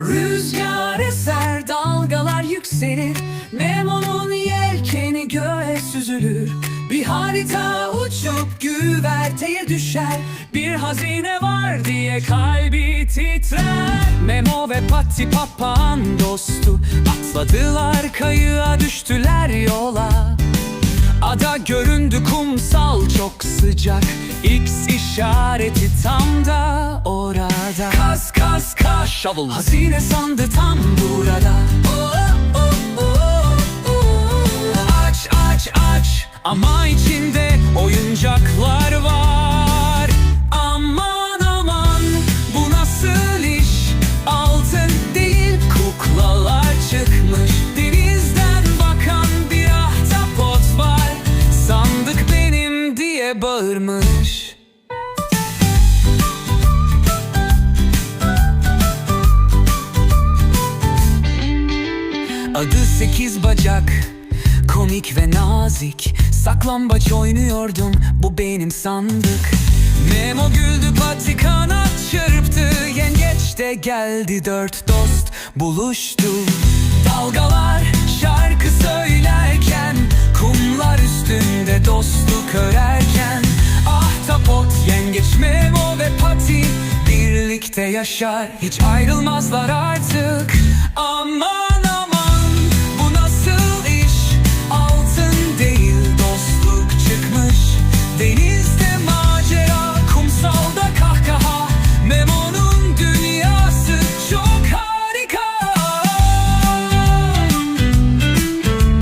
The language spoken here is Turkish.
Rüzgar eser dalgalar yükselir. Memo'nun yelkeni göğe süzülür. Bir harita uçup güverteye düşer. Bir hazine var diye kalbi titrer. Memo ve Patti papağan dostu. Atladılar kayığa düştüler yola. Ada göründü kumsal çok sıcak. X işareti tam da shovel. Hazine sandı tam burada. Oh, oh, oh, oh. Aç aç aç. Ama içinde oyuncaklar var. Aman aman. Bu nasıl iş? Altın değil kuklalar çıkmış. Denizden bakan bir ahtapot var. Sandık benim diye bağırmış Adı sekiz bacak Komik ve nazik. Saklambaç oynuyordum Bu benim sandık. Memo güldü pati kanat çırptı. Yengeç de geldi dört dost buluştu. Dalgalar şarkı söylerken Kumlar üstünde dostluk örerken. Ahtapot, yengeç, Memo ve Pati Birlikte yaşar. Hiç ayrılmazlar artık. Ama